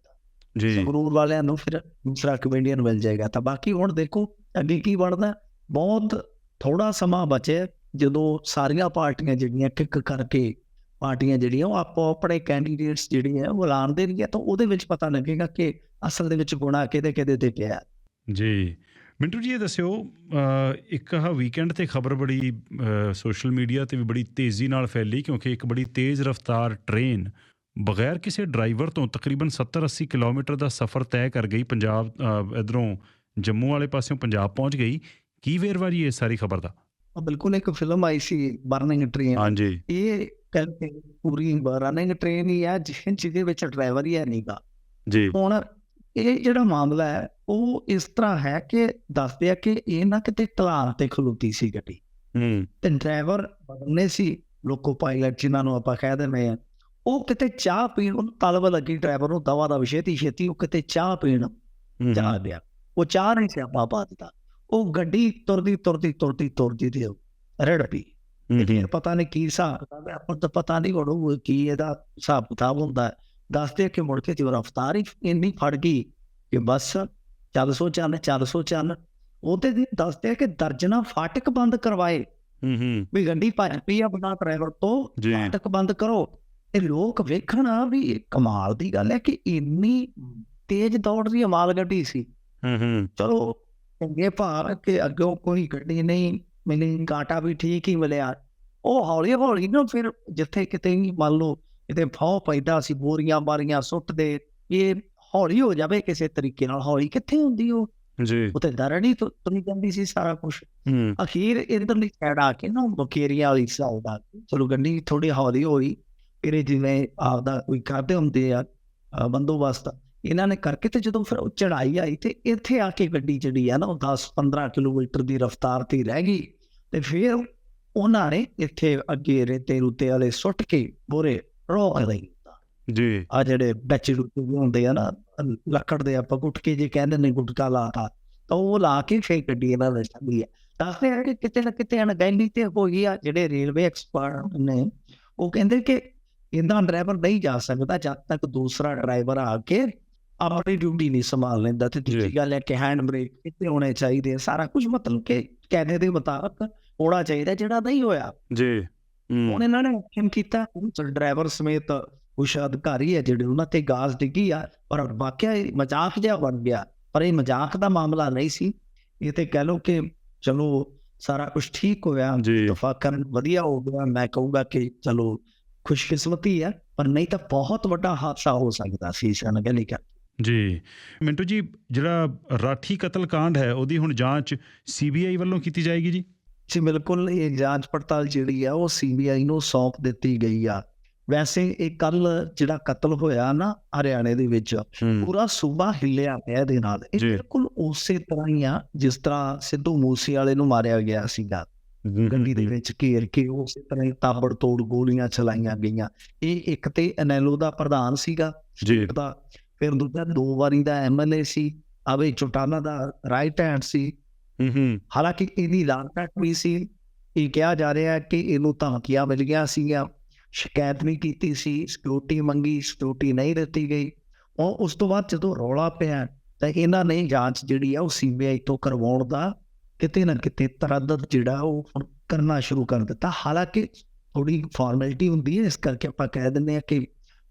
ਜੀ। ਸੰਗਰੂਰ ਵਾਲਿਆਂ ਨੂੰ ਫਿਰ ਦੂਸਰਾ ਕਮੇਡੀਅਨ ਮਿਲ ਜਾਏਗਾ। ਤਾਂ ਬਾਕੀ ਹੁਣ ਦੇਖੋ ਅੱਗੇ ਕੀ ਬਣਦਾ ਬਹੁਤ ਥੋੜਾ ਸਮਾਂ ਬਚਿਆ ਜਦੋਂ ਸਾਰੀਆਂ ਪਾਰਟੀਆਂ ਜਿਹੜੀਆਂ ਕਿੱਕ ਕਰਕੇ ਪਾਰਟੀਆਂ ਜਿਹੜੀਆਂ ਉਹ ਆਪੋ ਆਪਣੇ ਕੈਂਡੀਡੇਟਸ ਜਿਹੜੇ ਆ ਉਹ ਐਲਾਨ ਦੇਣਗੀਆਂ ਤਾਂ ਉਹਦੇ ਵਿੱਚ ਪਤਾ ਲੱਗੇਗਾ ਕਿ ਅਸਲ ਦੇ ਵਿੱਚ ਗੁਣਾ ਕਿਹਦੇ ਕਿਹਦੇ ਤੇ ਪਿਆ। ਜੀ। ਮਿੰਟੂ ਜੀ ਇਹ ਦੱਸਿਓ ਇੱਕ ਆਹ ਵੀਕਐਂਡ ਤੇ ਖਬਰ ਬੜੀ ਸੋਸ਼ਲ ਮੀਡੀਆ ਤੇ ਵੀ ਬੜੀ ਤੇਜ਼ੀ ਨਾਲ ਫੈਲੀ ਕਿਉਂਕਿ ਇੱਕ ਬੜੀ ਤੇਜ਼ ਰਫ਼ਤਾਰ ਟ੍ਰੇਨ ਬਗੈਰ ਕਿਸੇ ਡਰਾਈਵਰ ਤੋਂ ਤਕਰੀਬਨ 70-80 ਕਿਲੋਮੀਟਰ ਦਾ ਸਫ਼ਰ ਤੈਅ ਕਰ ਗਈ। ਪੰਜਾਬ ਇਧਰੋਂ ਜੰਮੂ ਵਾਲੇ ਪਾਸਿਓਂ ਪੰਜਾਬ ਪਹੁੰਚ ਗਈ। ਕੀ ਵੇਰਵਾ ਜੀ ਇਹ ਸਾਰੀ ਖਬਰ ਦਾ? ਬਿਲਕੁਲ ਇੱਕ ਫਿਲਮ ਆਈ ਸੀ ਬਰਨਿੰਗ ਟ੍ਰੇਨ ਹਾਂਜੀ। ਇਹ ਕਹਿੰਦੇ ਪੂਰੀ ਰਨਿੰਗ ਟ੍ਰੇਨ ਹੀ ਆ ਜਿਹ- ਜਿਹਦੇ ਵਿੱਚ ਡਰਾਈਵਰ ਹੀ ਨਹੀਂਗਾ ਜੀ। ਹੁਣ ਇਹ ਜਿਹੜਾ ਮਾਮਲਾ ਹੈ ਉਹ ਇਸ ਤਰ੍ਹਾਂ ਹੈ ਕਿ ਦੱਸਦੇ ਆ ਕਿ ਇਹ ਨਾ ਕਿਤੇ ਢਲਾਨ ਤੇ ਖਲੋਤੀ ਸੀ ਗੱਡੀ। ਹੂੰ। ਤੇ ਡਰਾਈਵਰ ਬਦਲਨੇ ਸੀ ਲੋਕੋ ਪਾਇਲਟ ਜਿਨ੍ਹਾਂ ਨੂੰ ਆਪਾਂ ਕਹਿ ਦਿੰਦੇ ਆ। ਉਹ ਕਿਤੇ ਚਾਹ ਪੀਣ ਨੂੰ ਤਲਬ ਲੱਗੀ ਡਰਾਈਵਰ ਨੂੰ ਦਵਾ ਦਾ ਛੇਤੀ ਛੇਤੀ ਉਹ ਕਿਤੇ ਚਾਹ ਪੀਣ ਜਾ ਗਿਆ ਉਹ ਚਾਹ ਨਹੀਂ ਸੀ ਆਪਾਂ ਦਿੱਤਾ। ਉਹ ਗੱਡੀ ਤੁਰਦੀ ਤੁਰਦੀ ਤੁਰਦੀ ਤੁਰਦੀ ਤੇ ਰੜ ਪਈ ਫਿਰ ਪਤਾ ਨਹੀਂ ਕੀ ਹਿਸਾਬ ਆਪਾਂ ਤਾਂ ਪਤਾ ਨਹੀਂ ਹੁਣ ਉਹ ਕੀ ਇਹਦਾ ਹਿਸਾਬ ਕਿਤਾਬ ਹੁੰਦਾ। ਦੱਸਦੇ ਕਿ ਮੁੜ ਕੇ ਜੋ ਰਫਤਾਰ ਹੀ ਇੰਨੀ ਫੜ ਗਈ ਕਿ ਬਸ 400 ਚੱਲ 400 ਚੱਲ ਉਹਦੇ ਦੀ ਦੱਸਦੇ ਕਿ ਦਰਜਨਾ ਫਾਟਕ ਬੰਦ ਕਰਵਾਏ। ਹੂੰ ਹੂੰ। ਵੀ ਗੱਡੀ ਭੱਜ ਪਈ ਆ ਬਣਾ ਡਰਾਈਵਰ ਤੋਂ ਫਾਟਕ ਬੰਦ ਕਰੋ। ਇਹ ਲੋਕ ਵੇਖਣਾ ਵੀ ਕਮਾਲ ਦੀ ਗੱਲ ਹੈ ਕਿ ਇੰਨੀ ਤੇਜ਼ ਦੌੜਦੀ ਮਾਲ ਗੱਡੀ ਸੀ। ਹੂੰ ਹੂੰ। ਚਲੋ ਚੰਗੇ ਭਾਰ ਕਿ ਅੱਗੋਂ ਕੋਈ ਗੱਡੀ ਨਹੀਂ ਮੈਨੂੰ ਕਾਟਾ ਵੀ ਠੀਕ ਹੀ ਮਿਲਿਆ। ਉਹ ਹੌਲੀ ਹੌਲੀ ਨਾ ਫਿਰ ਜਿੱਥੇ ਕਿਤੇ ਵੀ ਮੰਨ ਲਓ ਕਿਤੇ ਫੌ ਪੈਦਾ ਸੀ ਬੋਰੀਆਂ ਬਾਰੀਆਂ ਸੁੱਟਦੇ ਇਹ ਹੌਲੀ ਹੋ ਜਾਵੇ ਕਿਸੇ ਤਰੀਕੇ ਨਾਲ ਹੌਲੀ ਕਿੱਥੇ ਹੁੰਦੀ ਉਹ? ਜੀ। ਉਤੇ ਦਰੜੀ ਤੋਂ ਤੁਰੀ ਜਾਂਦੀ ਸੀ ਸਾਰਾ ਕੁਝ ਅਖੀਰ ਇਧਰਲੀ ਸਾਈਡ ਆ ਕੇ ਨਾ ਬਕੇਰੀਆਂ ਵਾਲੀ ਸਾਈਡ ਆ ਚਲੋ ਗੱਡੀ ਥੋੜੀ ਹੌਲੀ ਹੋਈ ਫਿਰ ਜਿਵੇਂ ਆਪਦਾ ਕੋਈ ਕਰਦੇ ਹੁੰਦੇ ਆ ਬੰਦੋਬਸਤ ਇਹਨਾਂ ਨੇ ਕਰਕੇ ਤੇ ਜਦੋਂ ਫਿਰ ਚੜਾਈ ਆਈ ਤੇ ਇੱਥੇ ਆ ਕੇ ਗੱਡੀ ਜਿਹੜੀ ਆ ਨਾ ਉਹ 10-15 ਕਿਲੋਮੀਟਰ ਦੀ ਰਫ਼ਤਾਰ ਤੇ ਰਹਿ ਗਈ। ਤੇ ਫਿਰ ਉਹਨਾਂ ਨੇ ਇੱਥੇ ਅੱਗੇ ਰੇਤੇ ਰੁੱਤੇ ਵਾਲੇ ਸੁੱਟ ਕੇ ਬੋਰੇ ਰੋਕ ਲਈ ਜੀ। ਆ ਜਿਹੜੇ ਵਿੱਚ ਰੁੱਤੇ ਹੁੰਦੇ ਆ ਨਾ ਲੱਕੜ ਦੇ ਆਪਾਂ ਗੁਟਕੇ ਜੇ ਕਹਿੰਦੇ ਨੇ ਗੁਟਕਾ ਲਾਤਾ ਤਾਂ ਉਹ ਲਾ ਕੇ ਫੇਰ ਗੱਡੀ ਇਹਨਾਂ ਨੇ ਚੱਲੀ ਆ ਦੱਸਦੇ ਆ ਕਿ ਕਿਤੇ ਨਾ ਕਿਤੇ ਅਣਗਹਿਲੀ ਤੇ ਹੋਈ ਆ ਜਿਹੜੇ ਰੇਲਵੇ ਐਕਸਪਰਟ ਨੇ ਉਹ ਕਹਿੰਦੇ ਕਿ ਇਹਦਾ ਡਰਾਈਵਰ ਨਹੀਂ ਜਾ ਸਕਦਾ ਜਦ ਤੱਕ ਦੂਸਰਾ ਡਰਾਈਵਰ ਆ ਕੇ ਆਪਣੀ ਡਿਊਟੀ ਨਹੀਂ ਸੰਭਾਲ ਲੈਂਦਾ ਤੇ। ਦੂਜੀ ਗੱਲ ਹੈ ਕਿ ਹੈਂਡ ਬ੍ਰੇਕ ਕਿਤੇ ਹੋਣੇ ਚਾਹੀਦੇ ਸਾਰਾ ਕੁਝ ਮਤਲਬ ਕਿ ਕਹਿੰਦੇ ਦੇ ਮੁਤਾਬਕ ਹੋਣਾ ਚਾਹੀਦਾ ਜਿਹੜਾ ਨਹੀਂ ਹੋਇਆ। ਜੀ। ਹੁਣ ਇਹਨਾਂ ਨੇ ਐਕਸ਼ਨ ਕੀਤਾ ਡਰਾਈਵਰ ਸਮੇਤ ਕੁਛ ਅਧਿਕਾਰੀ ਹੈ ਜਿਹੜੇ ਉਹਨਾਂ ਤੇ ਗਾਜ਼ ਡਿੱਗੀ ਆ ਪਰ ਵਾਕਿਆ ਮਜ਼ਾਕ ਜਿਹਾ ਬਣ ਗਿਆ। ਪਰ ਇਹ ਮਜ਼ਾਕ ਦਾ ਮਾਮਲਾ ਨਹੀਂ ਸੀ। ਇਹ ਤੇ ਕਹਿ ਲਓ ਕਿ ਚਲੋ ਸਾਰਾ ਕੁਝ ਠੀਕ ਹੋਇਆ ਜੀ। ਤਫਾਕਰ ਵਧੀਆ ਹੋ ਗਿਆ ਮੈਂ ਕਹੂੰਗਾ ਕਿ ਚਲੋ ਖੁਸ਼ਕਿਸਮਤੀ ਹੈ ਪਰ ਨਹੀਂ ਤਾਂ ਬਹੁਤ ਵੱਡਾ ਹਾਦਸਾ ਹੋ ਸਕਦਾ ਸੀ ਅਣਗਹਿਲੀ ਕਰ ਜੀ। ਮਿੰਟੂ ਜੀ ਜਿਹੜਾ ਰਾਠੀ ਕਤਲकांड ਹੈ ਉਹਦੀ ਹੁਣ ਜਾਂਚ ਸੀਬੀਆਈ ਵੱਲੋਂ ਕੀਤੀ ਜਾਏਗੀ ਜੀ? ਜੀ ਬਿਲਕੁਲ ਇਹ ਜਾਂਚ ਪੜਤਾਲ ਜਿਹੜੀ ਆ ਉਹ ਸੀਬੀਆਈ ਨੂੰ ਸੌਂਪ ਦਿੱਤੀ ਗਈ ਆ। ਵੈਸੇ ਇਹ ਕੱਲ ਜਿਹੜਾ ਕਤਲ ਹੋਇਆ ਨਾ ਹਰਿਆਣੇ ਦੇ ਵਿੱਚ ਪੂਰਾ ਸੂਬਾ ਹਿੱਲਿਆ ਪਿਆ ਇਹਦੇ ਨਾਲ। ਇਹ। ਬਿਲਕੁਲ ਉਸੇ ਤਰ੍ਹਾਂ ਹੀ ਆ ਜਿਸ ਤਰ੍ਹਾਂ ਸਿੱਧੂ ਮੂਸੇ ਵਾਲੇ ਨੂੰ ਮਾਰਿਆ ਗਿਆ ਸੀਗਾ। ਗੱਡੀ ਦੇ ਵਿੱਚ ਘੇਰ ਕੇ ਉਸੇ ਤਰ੍ਹਾਂ ਹੀ ਤਾਬੜ ਤੋੜ ਗੋਲੀਆਂ ਚਲਾਈਆਂ ਗਈਆਂ। ਇਹ ਇੱਕ ਤੇ ਅਨੈਲੋ ਦਾ ਪ੍ਰਧਾਨ ਸੀਗਾ ਜੀ। ਦਾ ਫਿਰ ਦੂਜਾ ਦੋ ਵਾਰੀ ਦਾ ਐਮਐਲਏ ਸੀ। ਅਵੇ ਚੋਟਾਲਾ ਦਾ ਰਾਈਟ ਹੈਂਡ ਸੀ। ਹੂੰ ਹੂੰ ਹਾਲਾਂਕਿ ਇਹਦੀ ਲਾਗਤ ਵੀ ਸੀ ਇਹ ਕਿਹਾ ਜਾ ਰਿਹਾ ਹੈ ਕਿ ਇਹਨੂੰ ਧਮਕੀਆਂ ਮਿਲ ਗਿਆ ਸੀਗਾ ਸ਼ਿਕਾਇਤ ਵੀ ਕੀਤੀ ਸੀ ਸਿਕਿਉਰਿਟੀ ਮੰਗੀ ਸਿਕਿਉਰਿਟੀ ਨਹੀਂ ਦਿੱਤੀ ਗਈ। ਉਹ ਉਸ ਤੋਂ ਬਾਅਦ ਜਦੋਂ ਰੌਲਾ ਪਿਆ ਤਾਂ ਇਹਨਾਂ ਨੇ ਜਾਂਚ ਜਿਹੜੀ ਆ ਉਹ ਸੀਬੀਆਈ ਤੋਂ ਕਰਵਾਉਣ ਦਾ ਕਿਤੇ ਨਾ ਕਿਤੇ ਤਰਦਦ ਜਿਹੜਾ ਉਹ ਹੁਣ ਕਰਨਾ ਸ਼ੁਰੂ ਕਰ ਦਿੱਤਾ। ਹਾਲਾਂਕਿ ਥੋੜੀ ਫਾਰਮੈਲਿਟੀ ਹੁੰਦੀ ਹੈ ਇਸ ਕਰਕੇ ਆਪਾਂ ਕਹਿ ਦਿੰਦੇ ਆ ਕਿ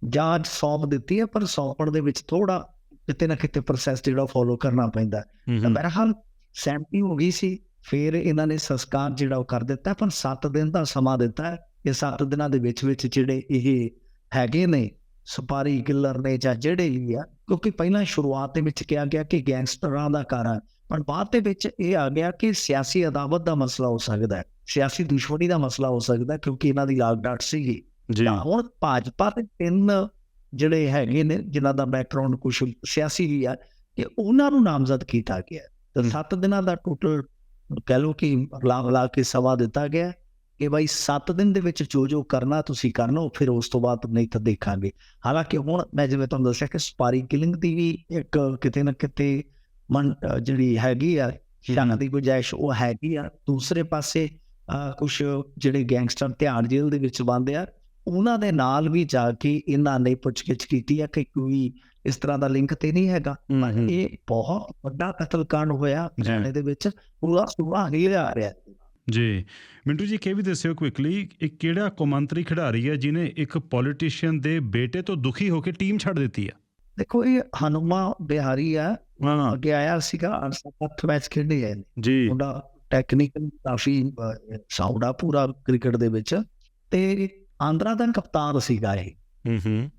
ਜਾਂਚ ਸੌਂਪ ਦਿੱਤੀ ਹੈ ਪਰ ਸੌਂਪਣ ਦੇ ਵਿੱਚ ਥੋੜਾ ਕਿਤੇ ਨਾ ਕਿਤੇ ਪ੍ਰੋਸੈਸ ਜਿਹੜਾ ਫੋਲੋ ਕਰਨਾ ਪੈਂਦਾ। ਬਹਰਹਾਲ ਸੈਂਪੀ ਹੋ ਗਈ ਸੀ ਫਿਰ ਇਹਨਾਂ ਨੇ ਸੰਸਕਾਰ ਜਿਹੜਾ ਉਹ ਕਰ ਦਿੱਤਾ ਪਰ 7 ਦਿਨ ਦਾ ਸਮਾਂ ਦਿੱਤਾ। ਹੈ ਇਹ 7 ਦਿਨਾਂ ਦੇ ਵਿੱਚ ਵਿੱਚ ਜਿਹੜੇ ਇਹ ਹੈਗੇ ਨੇ ਸੁਪਾਰੀ ਕਿਲਰ ਨੇ ਜਾਂ ਜਿਹੜੇ ਵੀ ਆ ਕਿਉਂਕਿ ਪਹਿਲਾਂ ਸ਼ੁਰੂਆਤ ਦੇ ਵਿੱਚ ਕਿਹਾ ਗਿਆ ਕਿ ਗੈਂਗਸਟਰਾਂ ਦਾ ਹੈ ਪਰ ਬਾਅਦ ਦੇ ਵਿੱਚ ਇਹ ਆ ਗਿਆ ਕਿ ਸਿਆਸੀ ਅਦਾਵਤ ਦਾ ਮਸਲਾ ਹੋ ਸਕਦਾ ਹੈ ਸਿਆਸੀ ਦੁਸ਼ਮਣੀ ਦਾ ਮਸਲਾ ਹੋ ਸਕਦਾ ਕਿਉਂਕਿ ਇਹਨਾਂ ਦੀ ਲਾਗ ਡਾਟ ਸੀਗੀ। ਜੀ। ਹੁਣ ਭਾਜਪਾ ਦੇ ਤਿੰਨ ਜਿਹੜੇ ਹੈਗੇ ਨੇ ਜਿਨ੍ਹਾਂ ਦਾ ਬੈਕਗ੍ਰਾਉਂਡ ਕੁਝ ਸਿਆਸੀ ਵੀ ਆ ਕਿ ਉਹਨਾਂ ਨੂੰ ਨਾਮਜ਼ਦ ਕੀਤਾ ਗਿਆ। 7 ਦਿਨਾਂ ਦਾ ਟੋਟਲ ਕਹਿ ਲਓ ਕਿ ਲਾ ਲਾ ਕੇ ਸਮਾਂ ਦਿੱਤਾ ਗਿਆ ਕਿ ਭਾਈ 7 ਦਿਨ ਦੇ ਵਿੱਚ ਜੋ ਜੋ ਕਰਨਾ ਤੁਸੀਂ ਕਰ ਲਓ ਫਿਰ ਉਸ ਤੋਂ ਬਾਅਦ ਨਹੀਂ ਤਾਂ ਦੇਖਾਂਗੇ। ਹਾਲਾਂਕਿ ਹੁਣ ਮੈਂ ਜਿਵੇਂ ਤੁਹਾਨੂੰ ਦੱਸਿਆ ਕਿ ਸਪਾਰੀ ਕਿਲਿੰਗ ਦੀ ਵੀ ਇੱਕ ਕਿਤੇ ਨਾ ਕਿਤੇ ਮਨ ਜਿਹੜੀ ਹੈਗੀ ਆ ਸ਼ੰਕ ਦੀ ਗੁੰਜਾਇਸ਼ ਉਹ ਹੈਗੀ ਆ। ਦੂਸਰੇ ਪਾਸੇ ਕੁਝ ਜਿਹੜੇ ਗੈਂਗਸਟਰ ਧਿਆਨ ਜੇਲ੍ਹ ਦੇ ਵਿੱਚ ਬੰਦੇ ਆ ਉਹਨਾਂ ਦੇ ਨਾਲ ਵੀ ਜਾ ਕੇ ਇਹਨਾਂ ਨੇ ਪੁੱਛਗਿੱਛ ਕੀਤੀ ਆ ਕਿ ਕੋਈ ਇਸ ਤਰ੍ਹਾਂ ਦਾ ਲਿੰਕ ਤੇ ਨਹੀਂ ਹੈਗਾ। ਇਹ ਬਹੁਤ ਵੱਡਾ ਕਤਲकांड ਹੋਇਆ ਜੀ। ਹਰਿਆਣੇ ਦੇ ਵਿੱਚ। ਪੂਰਾ ਸੁਭਾ ਹੀ ਆ ਰਿਹਾ। ਜੀ। ਮਿੰਟੂ ਜੀ ਇਹ ਵੀ ਦੱਸਿਓ ਕੁਇਕਲੀ ਇੱਕ ਕਿਹੜਾ ਕੌਮਾਂਤਰੀ ਖਿਡਾਰੀ ਹੈ ਜਿਨੇ ਇੱਕ ਪੋਲੀਟੀਸ਼ੀਅਨ ਦੇ ਬੇਟੇ ਤੋਂ ਦੁਖੀ ਹੋ ਕੇ ਟੀਮ ਛੱਡ ਦਿੱਤੀ ਆ? ਦੇਖੋ ਇਹ ਹਨੂਮਾ ਬਿਹਾਰੀ ਆ। ਹਾਂ। ਅੱਗੇ ਆਇਆ ਸੀਗਾ 8 ਮੈਚ ਖੇਡੇ ਹੈ ਜੀ। ਮੁੰਡਾ ਟੈਕਨੀਕਲ ਕਾਫੀ ਸਾਊਂਡਾ ਪੂਰਾ ਕ੍ਰਿਕਟ ਦੇ ਵਿੱਚ। ਤੇ ਆਂਧਰਾ ਦਾ ਕਪਤਾਨ ਸੀਗਾ ਇਹ। ਹੂੰ ਹੂੰ।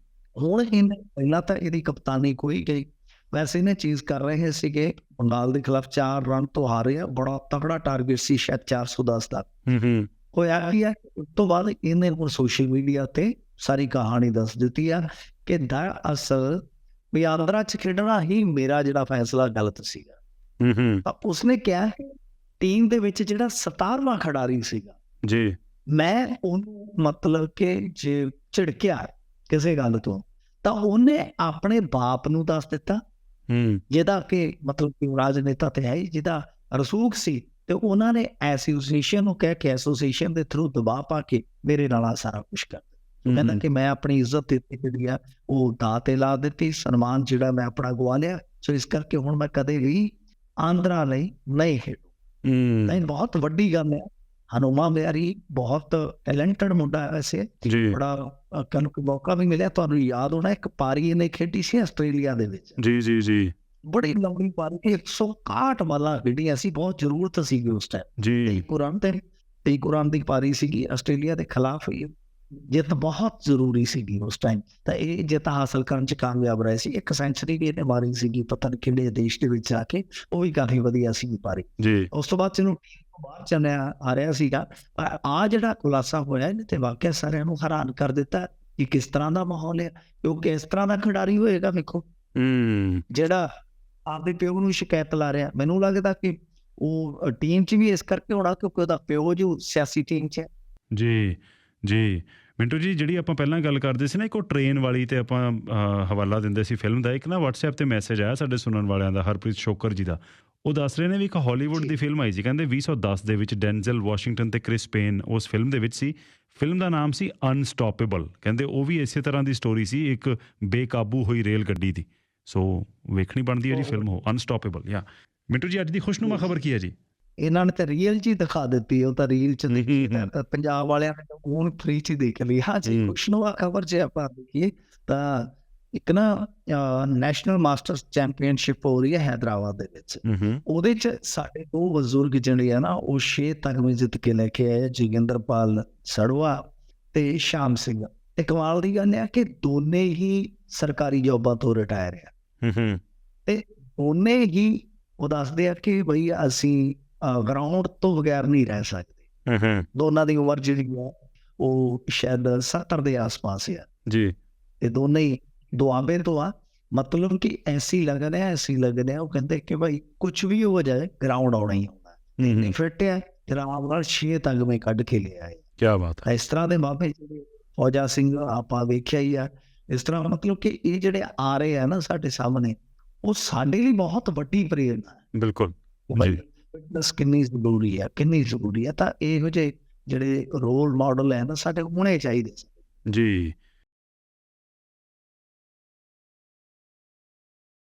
ਹੁਣ ਇਹਨੇ ਪਹਿਲਾਂ ਤਾਂ ਇਹਦੀ ਕਪਤਾਨੀ ਕੋਈ ਗਈ। ਵੈਸੇ ਇਹਨੇ ਚੀਜ਼ ਕਰ ਰਹੇ ਸੀਗੇ। ਬੰਗਾਲ ਦੇ ਖਿਲਾਫ 4 ਰਨ ਤੋਂ ਹਾਰੇ ਆ ਬੜਾ ਤਕੜਾ ਟਾਰਗੇਟ ਸੀ ਸ਼ਾਇਦ 410 ਦਾ। ਹੂੰ ਹੂੰ। ਹੋਇਆ ਕੀ ਆ ਉਸ ਤੋਂ ਬਾਅਦ ਇਹਨੇ ਹੁਣ ਸੋਸ਼ਲ ਮੀਡੀਆ ਤੇ ਸਾਰੀ ਕਹਾਣੀ ਦੱਸ ਦਿੱਤੀ ਆ ਕਿ ਦਰਅਸਲ ਵੀ ਆਂਧਰਾ ਚ ਖੇਡਣਾ ਹੀ ਮੇਰਾ ਜਿਹੜਾ ਫੈਸਲਾ ਗਲਤ ਸੀਗਾ। ਹੂੰ ਹੂੰ। ਤਾਂ ਉਸਨੇ ਕਿਹਾ ਟੀਮ ਦੇ ਵਿੱਚ ਜਿਹੜਾ 17ਵਾਂ ਖਿਡਾਰੀ ਸੀਗਾ ਜੀ। ਮੈਂ ਉਹਨੂੰ ਮਤਲਬ ਕਿ ਜੇ ਝਿੜਕਿਆ ਕਿਸੇ ਗੱਲ ਤੋਂ ਤਾਂ ਉਹਨੇ ਆਪਣੇ ਬਾਪ ਨੂੰ ਦੱਸ ਦਿੱਤਾ। ਹੂੰ। ਜਿਹਦਾ ਕਿ ਮਤਲਬ ਕਿ ਰਾਜਨੇਤਾ ਤੇ ਹੈ ਜਿਹਦਾ ਰਸੂਖ ਸੀ ਤੇ ਉਹਨਾਂ ਨੇ ਐਸੋਸੀਏਸ਼ਨ ਨੂੰ ਕਹਿ ਕੇ ਐਸੋਸੀਏਸ਼ਨ ਦੇ ਥਰੂ ਦਬਾਅ ਪਾ ਕੇ ਮੇਰੇ ਨਾਲ ਸਾਰਾ ਕੁਝ ਕਰ। ਕਹਿੰਦਾ ਕਿ ਮੈਂ ਆਪਣੀ ਇੱਜ਼ਤ ਦਿੱਤੀ ਜਿਹੜੀ ਆ ਉਹ ਦਾਅ ਤੇ ਲਾ ਦਿੱਤੀ ਸਨਮਾਨ ਜਿਹੜਾ ਮੈਂ ਆਪਣਾ ਗਵਾ ਲਿਆ ਸੋ ਇਸ ਕਰਕੇ ਹੁਣ ਮੈਂ ਕਦੇ ਵੀ ਆਂਧਰਾ ਲਈ ਨਹੀਂ ਖੇਡੂ। ਹੂੰ। ਨਹੀਂ ਬਹੁਤ ਵੱਡੀ ਗੱਲ ਹੈ ਹਨੂਮਾ ਬਿਹਾਰੀ ਬਹੁਤ ਟੈਲੈਂਟਡ ਮੁੰਡਾ ਹੈ ਵੈਸੇ ਜੀ ਬੜਾ ਕਨੂੰ ਮੌਕਾ ਵੀ ਮਿਲਿਆ ਤੁਹਾਨੂੰ ਯਾਦ ਹੋਣਾ ਇੱਕ ਪਾਰੀ ਇਹਨੇ ਖੇਡੀ ਸੀ ਆਸਟ੍ਰੇਲੀਆ ਦੇ ਵਿੱਚ ਜੀ ਜੀ ਜੀ ਬੜੀ ਲੰਬੀ ਪਾਰੀ ਸੀ 161 ਮਾਲਾ ਖੇਡੀ ਸੀ ਬਹੁਤ ਜ਼ਰੂਰਤ ਸੀਗੀ ਉਸ ਟਾਈਮ ਜੀ ਕੁਰਾਨ ਤੇ ਤੇ ਕੁਰਾਨ ਦੀ ਪਾਰੀ ਸੀਗੀ ਆਸਟ੍ਰੇਲੀਆ ਦੇ ਖਿਲਾਫ ਇਹ ਜਿੱਤ ਬਹੁਤ ਜ਼ਰੂਰੀ ਸੀਗੀ ਉਸ ਟਾਈਮ ਤਾਂ ਇਹ ਜਿੱਤ ਹਾਸਲ ਕਰਨ ਚ ਕਾਮਯਾਬ ਰਹੇ ਸੀ ਇੱਕ ਸੈਂਚਰੀ ਵੀ ਇਹਨੇ ਮਾਰੀ ਸੀਗੀ ਪਤਾ ਨਹੀਂ ਕਿਹੜੇ ਦੇਸ਼ ਦੇ ਵਿੱਚ ਆ ਕੇ ਉਹ ਵੀ ਕਾਫੀ ਵਧੀਆ ਸੀ ਪਾਰੀ ਜੀ ਉਸ ਤੋਂ ਬਾਅਦ ਤੋਂ ਬਾਹਰ ਚੱਲਿਆ ਆ ਰਿਹਾ ਸੀਗਾ। ਆ ਜਿਹੜਾ ਖੁਲਾਸਾ ਹੋਇਆ ਇਹਨੇ ਤੇ ਵਾਕਿਆ ਸਾਰਿਆਂ ਨੂੰ ਹੈਰਾਨ ਕਰ ਦਿੱਤਾ ਕਿ ਕਿਸ ਤਰ੍ਹਾਂ ਦਾ ਮਾਹੌਲ ਹੈ ਕਿਉਂਕਿ ਇਸ ਤਰ੍ਹਾਂ ਦਾ ਖਿਡਾਰੀ ਹੋਏਗਾ ਵੇਖੋ। ਹੂੰ। ਜਿਹੜਾ ਆਪਦੇ ਪਿਓ ਨੂੰ ਸ਼ਿਕਾਇਤ ਲਾ ਰਿਹਾ ਮੈਨੂੰ ਲੱਗਦਾ ਕਿ ਉਹ ਟੀਮ 'ਚ ਵੀ ਇਸ ਕਰਕੇ ਹੋਣਾ ਕਿਉਂਕਿ ਉਹਦਾ ਪਿਓ ਜੋ ਸਿਆਸੀ ਟੀਮ 'ਚ ਹੈ। ਜੀ ਜੀ। ਮਿੰਟੂ ਜੀ ਜਿਹੜੀ ਆਪਾਂ ਪਹਿਲਾਂ ਗੱਲ ਕਰਦੇ ਸੀ ਨਾ ਇੱਕ ਉਹ ਟ੍ਰੇਨ ਵਾਲੀ ਤੇ ਆਪਾਂ ਹਵਾਲਾ ਦਿੰਦੇ ਸੀ ਫਿਲਮ ਦਾ ਇੱਕ ਨਾ WhatsApp ਤੇ ਮੈਸੇਜ ਆਇਆ ਸਾਡੇ ਸੁਣਨ ਵਾਲਿਆਂ ਦਾ ਹਰਪ੍ਰੀਤ ਸ਼ੋਕਰ ਜੀ ਦਾ। ਉਹ ਦੱਸ ਰਹੇ ਨੇ ਵੀ ਇੱਕ ਹਾਲੀਵੁੱਡ ਦੀ ਫਿਲਮ ਆਈ ਸੀ ਕਹਿੰਦੇ 2010 ਦੇ ਵਿੱਚ ਡੈਨਜ਼ਲ ਵਾਸ਼ਿੰਗਟਨ ਤੇ ਕ੍ਰਿਸ ਪੇਨ ਉਸ ਫਿਲਮ ਦੇ ਵਿੱਚ ਸੀ। ਫਿਲਮ ਦਾ ਨਾਮ ਸੀ ਅਨਸਟਾਪੇਬਲ ਕਹਿੰਦੇ ਉਹ ਵੀ ਇਸੇ ਤਰ੍ਹਾਂ ਦੀ ਸਟੋਰੀ ਸੀ ਇੱਕ ਬੇਕਾਬੂ ਹੋਈ ਰੇਲ ਗੱਡੀ ਦੀ। ਸੋ ਵੇਖਣੀ ਬਣਦੀ ਹੈ ਜੀ ਫਿਲਮ ਉਹ ਅਨਸਟਾਪੇਬਲ ਯਾ ਮਿੰਟੂ ਜੀ ਅੱਜ ਦੀ ਖੁਸ਼ਨੁਮਾ ਖਬਰ ਕੀ ਹੈ ਜੀ? ਇਹਨਾਂ ਨੇ ਤਾਂ ਰੀਅਲ ਹੀ ਦਿਖਾ ਦਿੱਤੀ ਉਹ ਤਾਂ ਰੀਲ 'ਚ ਪੰਜਾਬ ਵਾਲਿਆਂ ਨੇ ਹੁਣ ਫ੍ਰੀ 'ਚ ਦੇਖ ਲਈ। ਹਾਂ ਜੀ। ਖੁਸ਼ਨੁਮਾ ਖਬਰ ਜੇ ਆਪਾਂ ਦੇਖੀਏ ਤਾਂ ਇੱਕ ਨਾ ਨੈਸ਼ਨਲ ਮਾਸਟਰਸ ਚੈਂਪੀਅਨਸ਼ਿਪ ਹੋ ਰਹੀ ਹੈ ਹੈਦਰਾਬਾਦ ਦੇ ਵਿੱਚ। ਉਹਦੇ 'ਚ ਸਾਡੇ ਦੋ ਬਜ਼ੁਰਗ ਜਿਹੜੇ ਆ ਨਾ ਉਹ ਛੇ ਤਗਮੇ ਜਿੱਤ ਕੇ ਲੈ ਕੇ ਆਏ ਜੋਗਿੰਦਰਪਾਲ ਸੜਵਾ ਤੇ ਸ਼ਾਮ ਸਿੰਘ। ਤੇ ਕਮਾਲ ਦੀ ਗੱਲ ਹੈ ਕਿ ਦੋਨੇ ਹੀ ਸਰਕਾਰੀ ਜੌਬਾਂ ਤੋਂ ਰਿਟਾਇਰ ਆ। ਹੂੰ ਹੂੰ ਦੋਨੇ ਹੀ ਉਹ ਦੱਸਦੇ ਆ ਕਿ ਭਈ ਅਸੀਂ ਗਰਾਊਂਡ ਤੋਂ ਬਗੈਰ ਨਹੀਂ ਰਹਿ ਸਕਦੇ। ਹੂੰ ਦੋਨਾਂ ਦੀ ਉਮਰ ਜਿਹੜੀ ਹੈ ਉਹ ਸ਼ਾਇਦ 70 ਦੇ ਆਸ-ਪਾਸ ਹੈ ਜੀ। ਤੇ ਦੋਨੇ ਹੀ ਦੁਆਬੇ ਤੋਂ ਆ ਮਤਲਬ ਕਿ ਐਸੀ ਲੱਗਦਾ ਹੈ ਐਸੀ ਲੱਗਦਾ ਹੈ ਉਹ ਕਹਿੰਦੇ ਕਿ ਭਾਈ ਕੁਝ ਵੀ ਹੋ ਜਾਏ ਗਰਾਊਂਡ ਆਉਣਾ ਹੀ ਆਉਣਾ ਹੂੰ ਨਹੀਂ ਫਿੱਟ ਹੈ ਜਨਾਬ ਨਾਲ ਛੇ ਤਗਮੇ ਕੱਢ ਕੇ ਲਿਆ ਹੈ ਕੀ ਬਾਤ ਹੈ ਇਸ ਤਰ੍ਹਾਂ ਦੇ ਜਿਹੜੇ ਫੌਜਾ ਸਿੰਘ ਆਪਾਂ ਵੇਖਿਆ ਹੀ ਆ ਇਸ ਤਰ੍ਹਾਂ ਮਤਲਬ ਕਿ ਇਹ ਜਿਹੜੇ ਆ ਰਹੇ ਆ ਨਾ ਸਾਡੇ ਸਾਹਮਣੇ ਉਹ ਸਾਡੇ ਲਈ ਬਹੁਤ ਵੱਡੀ ਪ੍ਰੇਰਨਾ ਹੈ ਬਿਲਕੁਲ ਜੀ। ਫਿਟਨੈਸ ਕਿੰਨੀ ਜ਼ਰੂਰੀ ਹੈ ਕਿੰਨੀ ਜ਼ਰੂਰੀ ਹੈ ਤਾਂ ਇਹੋ ਜਿਹੇ ਜਿਹੜੇ ਰੋਲ ਮਾਡਲ ਹੈ ਨਾ ਸਾਡੇ ਹੋਣੇ ਚਾਹੀਦੇ। ਜੀ